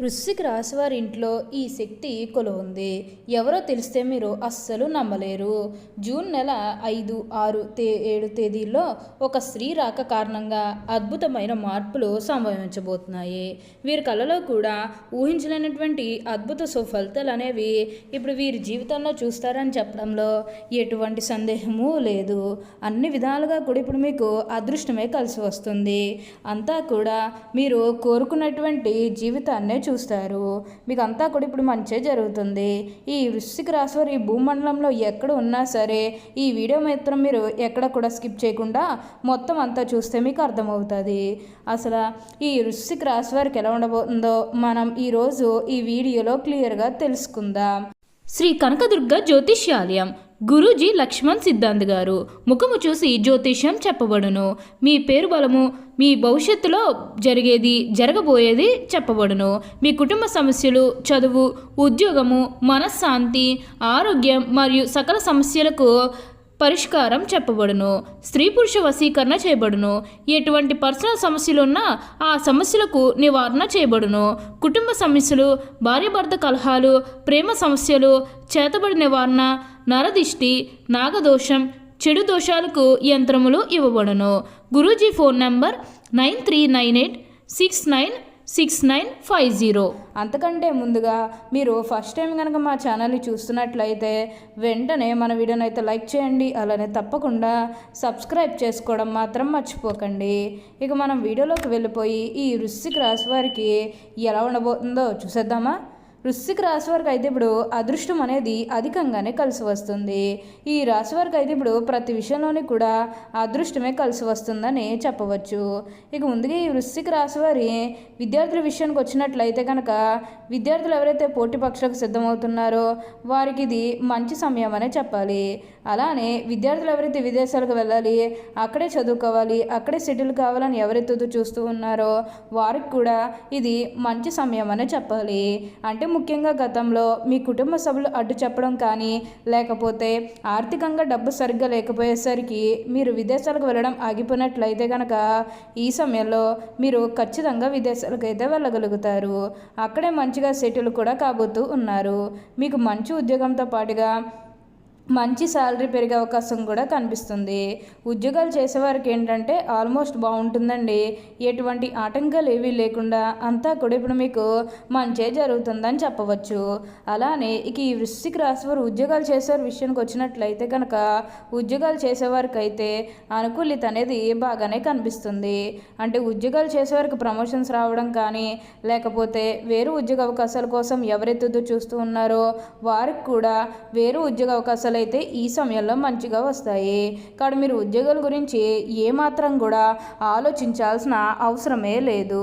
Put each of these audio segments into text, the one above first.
వృశ్చిక రాశి వారి ఇంట్లో ఈ శక్తి కొలువుంది. ఎవరో తెలిస్తే మీరు అస్సలు నమ్మలేరు. జూన్ నెల ఐదు ఆరు తే ఏడు తేదీల్లో ఒక స్త్రీ రాక కారణంగా అద్భుతమైన మార్పులు సంభవించబోతున్నాయి. వీరి కళలో కూడా ఊహించలేనటువంటి అద్భుత సుఫలితాలు అనేవి ఇప్పుడు వీరి జీవితంలో చూస్తారని చెప్పడంలో ఎటువంటి సందేహము లేదు. అన్ని విధాలుగా కూడా ఇప్పుడు మీకు అదృష్టమే కలిసి వస్తుంది. అంతా కూడా మీరు కోరుకున్నటువంటి జీవితాన్నే చూస్తారు. మీకు అంతా కూడా ఇప్పుడు మంచే జరుగుతుంది. ఈ వృశ్చిక రాశి వారు ఈ భూమండలంలో ఎక్కడ ఉన్నా సరే ఈ వీడియో మాత్రం మీరు ఎక్కడ కూడా స్కిప్ చేయకుండా మొత్తం అంతా చూస్తే మీకు అర్థమవుతుంది. అసలు ఈ వృశ్చిక రాశి వారికి ఎలా ఉండబోతుందో మనం ఈరోజు ఈ వీడియోలో క్లియర్గా తెలుసుకుందాం. శ్రీ కనకదుర్గ జ్యోతిష్యాలయం. గురూజీ లక్ష్మణ్ సిద్ధాంత్ గారు. ముఖము చూసి జ్యోతిష్యం చెప్పబడును. మీ పేరు బలము మీ భవిష్యత్తులో జరిగేది జరగబోయేది చెప్పబడును. మీ కుటుంబ సమస్యలు చదువు ఉద్యోగము మనశ్శాంతి ఆరోగ్యం మరియు సకల సమస్యలకు పరిష్కారం చెప్పబడును. స్త్రీ పురుష వశీకరణ చేయబడును. ఎటువంటి పర్సనల్ సమస్యలు ఉన్నా ఆ సమస్యలకు నివారణ చేయబడును. కుటుంబ సమస్యలు భార్యాభర్త కలహాలు ప్రేమ సమస్యలు చేతబడి నివారణ నరదిష్టి నాగదోషం చెడు దోషాలకు యంత్రములు ఇవ్వబడును. Guruji phone number nine three nine eight six nine six nine five zero. అంతకంటే ముందుగా మీరు ఫస్ట్ టైం కనుక మా ఛానల్ని చూస్తున్నట్లయితే వెంటనే మన వీడియోని అయితే లైక్ చేయండి అలానే తప్పకుండా సబ్స్క్రైబ్ చేసుకోవడం మాత్రం మర్చిపోకండి. ఇక మనం వీడియోలోకి వెళ్ళిపోయి ఈ వృశ్చిక రాశి వారికి ఎలా ఉండబోతుందో చూసేద్దామా? వృశ్చిక రాశి వారికి అయితే ఇప్పుడు అదృష్టం అనేది అధికంగానే కలిసి వస్తుంది. ఈ రాశి వారికి అయితే ఇప్పుడు ప్రతి విషయంలోని కూడా అదృష్టమే కలిసి వస్తుందని చెప్పవచ్చు. ఇక ముందుగా ఈ వృశ్చిక రాశి వారి విద్యార్థుల విషయానికి వచ్చినట్లయితే కనుక విద్యార్థులు ఎవరైతే పోటీ పక్షులకు సిద్ధమవుతున్నారో వారికి ఇది మంచి సమయం అనే చెప్పాలి. అలానే విద్యార్థులు ఎవరైతే విదేశాలకు వెళ్ళాలి అక్కడే చదువుకోవాలి అక్కడే సెటిల్ కావాలని ఎవరైతే చూస్తూ ఉన్నారో వారికి కూడా ఇది మంచి సమయం అనే చెప్పాలి. అంటే ముఖ్యంగా గతంలో మీ కుటుంబ సభ్యులు అడ్డు చెప్పడం కానీ లేకపోతే ఆర్థికంగా డబ్బు సరిగ్గా లేకపోయేసరికి మీరు విదేశాలకు వెళ్ళడం ఆగిపోయినట్లయితే కనుక ఈ సమయంలో మీరు ఖచ్చితంగా విదేశాలకు అయితే వెళ్ళగలుగుతారు. అక్కడే మంచిగా సెటిల్ కూడా కాబోతూ ఉన్నారు. మీకు మంచి ఉద్యోగంతో పాటుగా మంచి శాలరీ పెరిగే అవకాశం కూడా కనిపిస్తుంది. ఉద్యోగాలు చేసేవారికి ఏంటంటే ఆల్మోస్ట్ బాగుంటుందండి. ఎటువంటి ఆటంకాలు ఏవీ లేకుండా అంతా కూడా ఇప్పుడు మీకు మంచే జరుగుతుందని చెప్పవచ్చు. అలానే ఇక ఈ వృశ్చిక రాశి వారు ఉద్యోగాలు చేసేవారి విషయానికి వచ్చినట్లయితే కనుక ఉద్యోగాలు చేసేవారికి అయితే అనుకూలిత అనేది బాగానే కనిపిస్తుంది. అంటే ఉద్యోగాలు చేసేవారికి ప్రమోషన్స్ రావడం కానీ లేకపోతే వేరు ఉద్యోగ అవకాశాల కోసం ఎవరెత్తుతో చూస్తూ ఉన్నారో వారికి కూడా వేరు ఉద్యోగ అవకాశాలు అయితే ఈ సమయంలో మంచిగా వస్తాయి. కాబట్టి మీరు ఉద్యోగాల గురించి ఏమాత్రం కూడా ఆలోచించాల్సిన అవసరమే లేదు.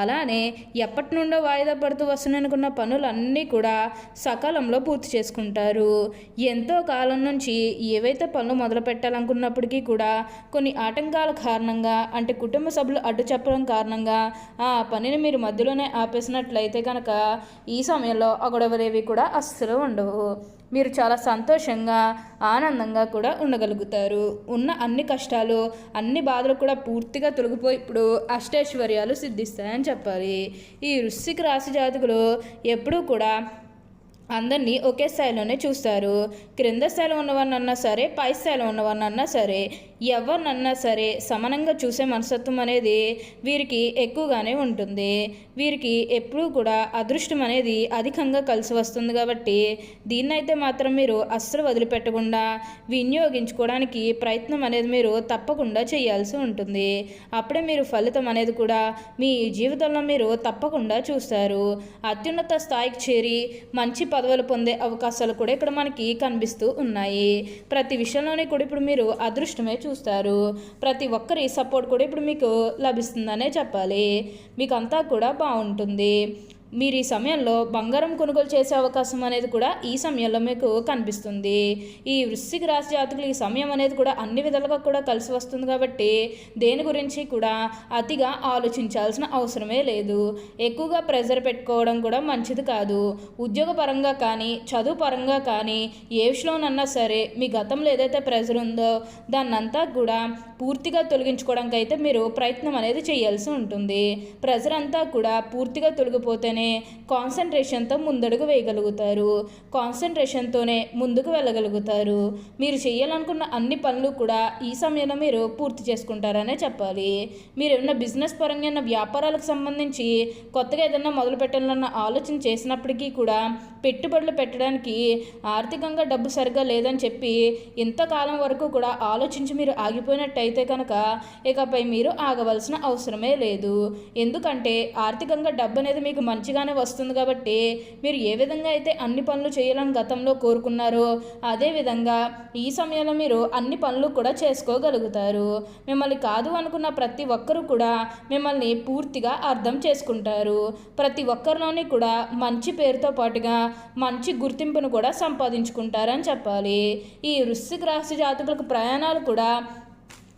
అలానే ఎప్పటి నుండో వాయిదా పడుతూ వస్తున్నానుకున్న పనులన్నీ కూడా సకాలంలో పూర్తి చేసుకుంటారు. ఎంతో కాలం నుంచి ఏవైతే పనులు మొదలు పెట్టాలనుకున్నప్పటికీ కూడా కొన్ని ఆటంకాల కారణంగా అంటే కుటుంబ సభ్యులు అడ్డు చెప్పడం కారణంగా ఆ పనిని మీరు మధ్యలోనే ఆపేసినట్లయితే కనుక ఈ సమయంలో ఆ గొడవలేవి కూడా అస్సలు ఉండవు. మీరు చాలా సంతోషంగా ఆనందంగా కూడా ఉండగలుగుతారు. ఉన్న అన్ని కష్టాలు అన్ని బాధలు కూడా పూర్తిగా తొలగిపోయి ఇప్పుడు అష్టైశ్వర్యాలు సిద్ధిస్తాయని చెప్పాలి. ఈ వృశ్చిక రాశి జాతకులు ఎప్పుడూ కూడా అందరినీ ఒకే స్థాయిలోనే చూస్తారు. క్రింద స్థాయిలో ఉన్నవారినన్నా సరే పై స్థాయిలో ఉన్నవారినన్నా సరే ఎవరినన్నా సరే సమానంగా చూసే మనస్తత్వం అనేది వీరికి ఎక్కువగానే ఉంటుంది. వీరికి ఎప్పుడూ కూడా అదృష్టం అనేది అధికంగా కలిసి వస్తుంది కాబట్టి దీన్నైతే మాత్రం మీరు అస్సలు వదిలిపెట్టకుండా వినియోగించుకోవడానికి ప్రయత్నం అనేది మీరు తప్పకుండా చేయాల్సి ఉంటుంది. అప్పుడే మీరు ఫలితం అనేది కూడా మీ జీవితంలో మీరు తప్పకుండా చూస్తారు. అత్యున్నత స్థాయికి చేరి మంచి పదవులు పొందే అవకాశాలు కూడా ఇక్కడ మనకి కనిపిస్తూ ఉన్నాయి. ప్రతి విషయంలోనే కూడా ఇప్పుడు మీరు అదృష్టమే చూ చూస్తారు. ప్రతి ఒక్కరి సపోర్ట్ కూడా ఇప్పుడు మీకు లభిస్తుందనే చెప్పాలి. మీకు అంతా కూడా బాగుంటుంది. మీరు ఈ సమయంలో బంగారం కొనుగోలు చేసే అవకాశం అనేది కూడా ఈ సమయంలో మీకు కనిపిస్తుంది. ఈ వృశ్చిక రాశి జాతకులు ఈ సమయం అనేది కూడా అన్ని విధాలుగా కూడా కలిసి వస్తుంది కాబట్టి దేని గురించి కూడా అతిగా ఆలోచించాల్సిన అవసరమే లేదు. ఎక్కువగా ప్రెజర్ పెట్టుకోవడం కూడా మంచిది కాదు. ఉద్యోగ పరంగా కానీ చదువు పరంగా కానీ ఏ విషయంలోనన్నా సరే మీ గతంలో ఏదైతే ప్రెజర్ ఉందో దాన్నంతా కూడా పూర్తిగా తొలగించుకోవడానికి అయితే మీరు ప్రయత్నం అనేది చేయాల్సి ఉంటుంది. ప్రెజర్ అంతా కూడా పూర్తిగా తొలగిపోతేనే కాన్సన్ట్రేషన్తో ముందడుగు వేయగలుగుతారు. కాన్సన్ట్రేషన్తోనే ముందుకు వెళ్ళగలుగుతారు. మీరు చేయాలనుకున్న అన్ని పనులు కూడా ఈ సమయంలో మీరు పూర్తి చేసుకుంటారనే చెప్పాలి. మీరు ఏమైనా బిజినెస్ పరంగా ఉన్న వ్యాపారాలకు సంబంధించి కొత్తగా ఏదైనా మొదలు పెట్టాలన్న ఆలోచన చేసినప్పటికీ కూడా పెట్టుబడులు పెట్టడానికి ఆర్థికంగా డబ్బు సరిగ్గా లేదని చెప్పి ఇంతకాలం వరకు కూడా ఆలోచించి మీరు ఆగిపోయినట్టయితే కనుక ఇకపై మీరు ఆగవలసిన అవసరమే లేదు. ఎందుకంటే ఆర్థికంగా డబ్బు అనేది మీకు మంచి మంచిగానే వస్తుంది కాబట్టి మీరు ఏ విధంగా అయితే అన్ని పనులు చేయాలని గతంలో కోరుకున్నారో అదేవిధంగా ఈ సమయంలో మీరు అన్ని పనులు కూడా చేసుకోగలుగుతారు. మిమ్మల్ని కాదు అనుకున్న ప్రతి ఒక్కరూ కూడా మిమ్మల్ని పూర్తిగా అర్థం చేసుకుంటారు. ప్రతి ఒక్కరిలోని కూడా మంచి పేరుతో పాటుగా మంచి గుర్తింపును కూడా సంపాదించుకుంటారని చెప్పాలి. ఈ వృశ్చిక రాశి జాతకులకు ప్రయాణాలు కూడా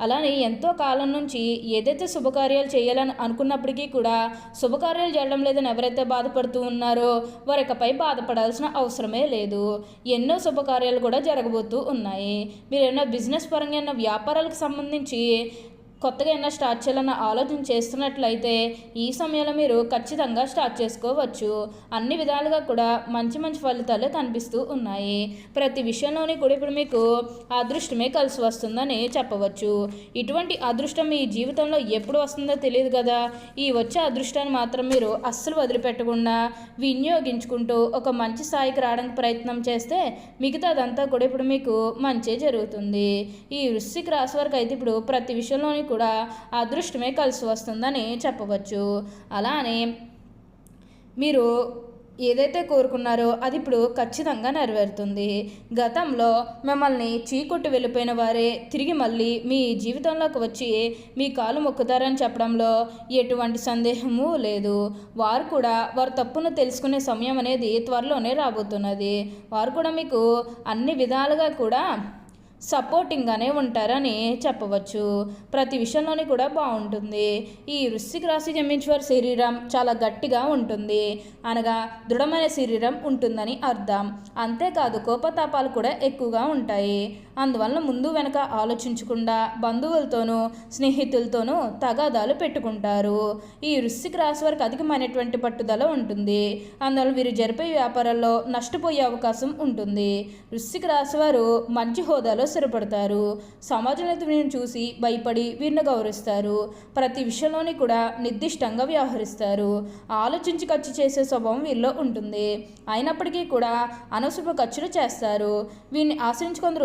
అలానే ఎంతో కాలం నుంచి ఏదైతే శుభకార్యాలు చేయాలని అనుకున్నప్పటికీ కూడా శుభకార్యాలు చేయడం లేదని ఎవరైతే బాధపడుతూ ఉన్నారో వారికపై బాధపడాల్సిన అవసరమే లేదు. ఎన్నో శుభకార్యాలు కూడా జరగబోతూ ఉన్నాయి. మీరు ఏమైనా బిజినెస్ పరంగా ఏమైనా వ్యాపారాలకు సంబంధించి కొత్తగా ఏమైనా స్టార్ట్ చేయాలన్న ఆలోచన చేస్తున్నట్లయితే ఈ సమయంలో మీరు ఖచ్చితంగా స్టార్ట్ చేసుకోవచ్చు. అన్ని విధాలుగా కూడా మంచి మంచి ఫలితాలు కనిపిస్తూ ఉన్నాయి. ప్రతి విషయంలోని కూడా ఇప్పుడు మీకు అదృష్టమే కలిసి వస్తుందని చెప్పవచ్చు. ఇటువంటి అదృష్టం మీ జీవితంలో ఎప్పుడు వస్తుందో తెలియదు కదా. ఈ వచ్చే అదృష్టాన్ని మాత్రం మీరు అస్సలు వదిలిపెట్టకుండా వినియోగించుకుంటూ ఒక మంచి స్థాయికి రావడానికి ప్రయత్నం చేస్తే మిగతాదంతా కూడా ఇప్పుడు మీకు మంచి జరుగుతుంది. ఈ వృశ్చిక రాశి వరకు అయితే ఇప్పుడు ప్రతి విషయంలోని కూడా అదృష్టమే కలిసి వస్తుందని చెప్పవచ్చు. అలానే మీరు ఏదైతే కోరుకున్నారో అది ఇప్పుడు ఖచ్చితంగా నెరవేరుతుంది. గతంలో మిమ్మల్ని చీకొట్టు వెళ్ళిపోయిన వారే తిరిగి మళ్ళీ మీ జీవితంలోకి వచ్చి మీ కాలు మొక్కుతారని చెప్పడంలో ఎటువంటి సందేహము లేదు. వారు కూడా వారు తప్పును తెలుసుకునే సమయం అనేది త్వరలోనే రాబోతున్నది. వారు కూడా మీకు అన్ని విధాలుగా కూడా సపోర్టింగ్గానే ఉంటారని చెప్పవచ్చు. ప్రతి విషయంలోని కూడా బాగుంటుంది. ఈ వృశ్చిక రాశి జమించేవారి శరీరం చాలా గట్టిగా ఉంటుంది. అనగా దృఢమైన శరీరం ఉంటుందని అర్థం. అంతేకాదు కోపతాపాలు కూడా ఎక్కువగా ఉంటాయి. అందువలన ముందు వెనక ఆలోచించకుండా బంధువులతోనూ స్నేహితులతోనూ తగాదాలు పెట్టుకుంటారు. ఈ వృశ్చిక రాశి వారికి అధికమైనటువంటి పట్టుదల ఉంటుంది. అందువల్ల వీరు జరిపే వ్యాపారాల్లో నష్టపోయే అవకాశం ఉంటుంది. వృశ్చిక రాశి వారు మంచి హోదాలో స్థిరపడతారు. సమాజంలో వీరిని చూసి భయపడి వీరిని గౌరవిస్తారు. ప్రతి విషయంలోని కూడా నిర్దిష్టంగా వ్యవహరిస్తారు. ఆలోచించి ఖర్చు చేసే స్వభావం వీరిలో ఉంటుంది. అయినప్పటికీ కూడా అనవసర ఖర్చులు చేస్తారు. వీరిని ఆశ్రయించి కొందరు